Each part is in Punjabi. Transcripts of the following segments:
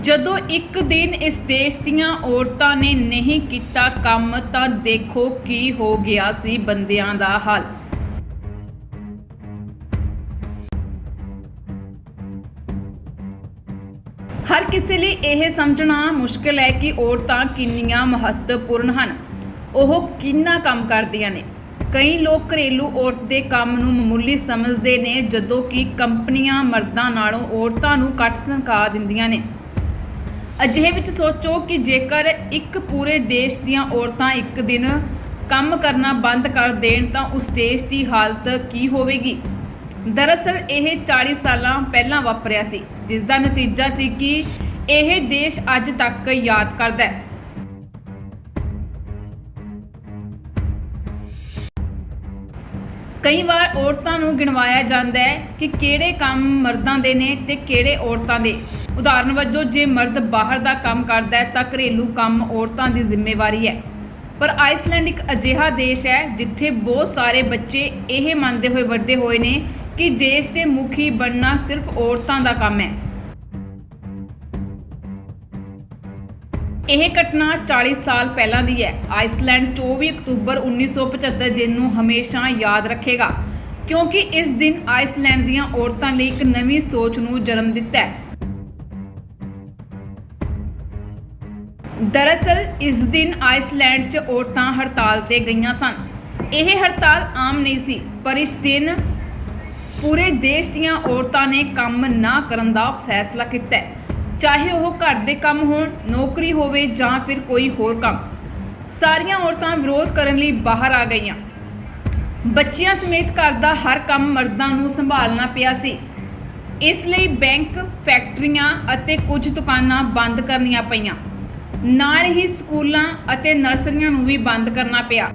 ਜਦੋਂ ਇੱਕ ਦਿਨ ਇਸ ਦੇਸ਼ ਦੀਆਂ ਔਰਤਾਂ ਨੇ ਨਹੀਂ ਕੀਤਾ ਕੰਮ ਤਾਂ ਦੇਖੋ ਕੀ ਹੋ ਗਿਆ ਸੀ ਬੰਦਿਆਂ ਦਾ ਹਾਲ। ਹਰ ਕਿਸੇ ਲਈ ਇਹ ਸਮਝਣਾ ਮੁਸ਼ਕਲ ਹੈ ਕਿ ਔਰਤਾਂ ਕਿੰਨੀਆਂ ਮਹੱਤਵਪੂਰਨ ਹਨ। ਉਹ ਕਿੰਨਾ ਕੰਮ ਕਰਦੀਆਂ ਨੇ। ਕਈ ਲੋਕ ਘਰੇਲੂ ਔਰਤ ਦੇ ਕੰਮ ਨੂੰ ਮਾਮੂਲੀ ਸਮਝਦੇ ਨੇ ਜਦੋਂ ਕਿ ਕੰਪਨੀਆਂ ਮਰਦਾਂ ਨਾਲੋਂ ਔਰਤਾਂ ਨੂੰ ਘੱਟ ਤਨਖਾਹ ਦਿੰਦੀਆਂ ਨੇ। ਅਜਿਹੇ ਵਿੱਚ ਸੋਚੋ ਕਿ ਜੇਕਰ ਇੱਕ ਪੂਰੇ ਦੇਸ਼ ਦੀਆਂ ਔਰਤਾਂ ਇੱਕ ਦਿਨ ਕੰਮ ਕਰਨਾ ਬੰਦ ਕਰ ਦੇਣ ਤਾਂ ਉਸ ਦੇਸ਼ ਦੀ ਹਾਲਤ ਕੀ ਹੋਵੇਗੀ? ਦਰਅਸਲ, ਇਹ 40 ਸਾਲਾਂ ਪਹਿਲਾਂ ਵਾਪਰਿਆ ਸੀ ਜਿਸ ਦਾ ਨਤੀਜਾ ਸੀ ਕਿ ਇਹ ਦੇਸ਼ ਅੱਜ ਤੱਕ ਯਾਦ ਕਰਦਾ ਹੈ। ਕਈ ਵਾਰ ਔਰਤਾਂ ਨੂੰ ਗਿਣਵਾਇਆ ਜਾਂਦਾ ਹੈ ਕਿ ਕਿਹੜੇ ਕੰਮ ਮਰਦਾਂ ਦੇ ਨੇ ਤੇ ਕਿਹੜੇ ਔਰਤਾਂ ਦੇ। ਉਦਾਹਰਨ ਵਜੋਂ, ਜੇ ਮਰਦ ਬਾਹਰ ਦਾ ਕੰਮ ਕਰਦਾ ਹੈ, ਤਾਂ ਘਰੇਲੂ ਕੰਮ ਔਰਤਾਂ ਦੀ ਜ਼ਿੰਮੇਵਾਰੀ ਹੈ। ਪਰ ਆਈਸਲੈਂਡ ਇੱਕ ਅਜਿਹਾ ਦੇਸ਼ ਹੈ, ਜਿੱਥੇ ਬਹੁਤ ਸਾਰੇ ਬੱਚੇ ਇਹ ਮੰਨਦੇ ਹੋਏ ਵੱਡੇ ਹੋਏ ਨੇ ਕਿ ਦੇਸ਼ ਦੇ ਮੁਖੀ ਬਣਨਾ ਸਿਰਫ ਔਰਤਾਂ ਦਾ ਕੰਮ ਹੈ। ਇਹ ਘਟਨਾ 40 ਸਾਲ ਪਹਿਲਾਂ ਦੀ ਹੈ। ਆਈਸਲੈਂਡ 24 ਅਕਤੂਬਰ 1975 ਦਿਨ ਨੂੰ ਹਮੇਸ਼ਾ ਯਾਦ ਰੱਖੇਗਾ, ਕਿਉਂਕਿ ਇਸ ਦਿਨ ਆਈਸਲੈਂਡ ਦੀਆਂ ਔਰਤਾਂ ਲਈ ਇੱਕ ਨਵੀਂ ਸੋਚ ਨੂੰ ਜਨਮ ਦਿੱਤਾ ਹੈ। ਦਰਅਸਲ, ਇਸ ਦਿਨ ਆਈਸਲੈਂਡ 'ਚ ਔਰਤਾਂ ਹੜਤਾਲ ਤੇ ਗਈਆਂ ਸਨ। ਇਹ ਹੜਤਾਲ ਆਮ ਨਹੀਂ ਸੀ, ਪਰ ਇਸ ਦਿਨ ਪੂਰੇ ਦੇਸ਼ ਦੀਆਂ ਔਰਤਾਂ ਨੇ ਕੰਮ ਨਾ ਕਰਨ ਦਾ ਫੈਸਲਾ ਕੀਤਾ ਚਾਹੇ ਉਹ ਘਰ ਦੇ ਕੰਮ ਹੋਣ, ਨੌਕਰੀ ਹੋਵੇ ਜਾਂ ਫਿਰ ਕੋਈ ਹੋਰ ਕੰਮ, ਸਾਰੀਆਂ ਔਰਤਾਂ ਵਿਰੋਧ ਕਰਨ ਲਈ ਬਾਹਰ ਆ ਗਈਆਂ। ਬੱਚਿਆਂ ਸਮੇਤ ਘਰ ਦਾ ਹਰ ਕੰਮ ਮਰਦਾਂ ਨੂੰ ਸੰਭਾਲਣਾ ਪਿਆ ਸੀ। ਇਸ ਲਈ ਬੈਂਕ, ਫੈਕਟਰੀਆਂ ਅਤੇ ਕੁਝ ਦੁਕਾਨਾਂ ਬੰਦ ਕਰਨੀਆਂ ਪਈਆਂ। ਨਾਲ ਹੀ ਸਕੂਲਾਂ ਅਤੇ ਨਰਸਰੀਆਂ ਨੂੰ ਵੀ ਬੰਦ ਕਰਨਾ ਪਿਆ।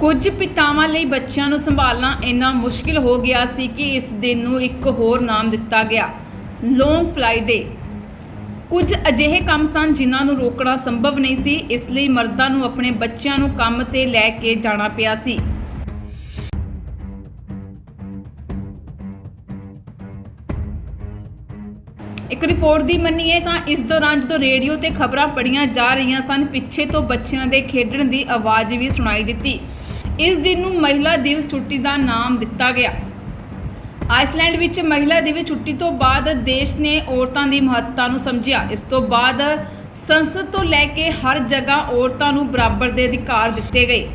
ਕੁਝ ਪਿਤਾਵਾਂ ਲਈ ਬੱਚਿਆਂ ਨੂੰ ਸੰਭਾਲਣਾ ਇੰਨਾ ਮੁਸ਼ਕਿਲ ਹੋ ਗਿਆ ਸੀ ਕਿ ਇਸ ਦਿਨ ਨੂੰ ਇੱਕ ਹੋਰ ਨਾਮ ਦਿੱਤਾ ਗਿਆ। ਲੌਂਗ ਫਲਾਈ ਡੇ ਕੁਝ ਅਜਿਹੇ ਕੰਮ ਸਨ ਜਿਨ੍ਹਾਂ ਨੂੰ ਰੋਕਣਾ ਸੰਭਵ ਨਹੀਂ ਸੀ, ਇਸ ਲਈ ਮਰਦਾਂ ਨੂੰ ਆਪਣੇ ਬੱਚਿਆਂ ਨੂੰ ਕੰਮ ਤੇ ਲੈ ਕੇ ਜਾਣਾ ਪਿਆ ਸੀ। ਇੱਕ ਰਿਪੋਰਟ ਦੀ ਮੰਨੀਏ ਤਾਂ ਇਸ ਦੌਰਾਨ ਜਦੋਂ ਰੇਡੀਓ ਤੇ ਖਬਰਾਂ ਪੜੀਆਂ ਜਾ ਰਹੀਆਂ ਸਨ, ਪਿੱਛੇ ਤੋਂ ਬੱਚਿਆਂ ਦੇ ਖੇਡਣ ਦੀ ਆਵਾਜ਼ ਵੀ ਸੁਣਾਈ ਦਿੱਤੀ। ਇਸ ਦਿਨ ਨੂੰ ਮਹਿਲਾ ਦਿਵਸ ਛੁੱਟੀ ਦਾ ਨਾਮ ਦਿੱਤਾ ਗਿਆ। ਆਈਸਲੈਂਡ ਵਿੱਚ ਮਹਿਲਾ ਦਿਵਸ ਛੁੱਟੀ ਤੋਂ ਬਾਅਦ ਦੇਸ਼ ਨੇ ਔਰਤਾਂ ਦੀ ਮਹੱਤਤਾ ਨੂੰ ਸਮਝਿਆ। ਇਸ ਤੋਂ ਬਾਅਦ ਸੰਸਦ ਤੋਂ ਲੈ ਕੇ ਹਰ ਜਗ੍ਹਾ ਔਰਤਾਂ ਨੂੰ ਬਰਾਬਰ ਦੇ ਅਧਿਕਾਰ ਦਿੱਤੇ ਗਏ।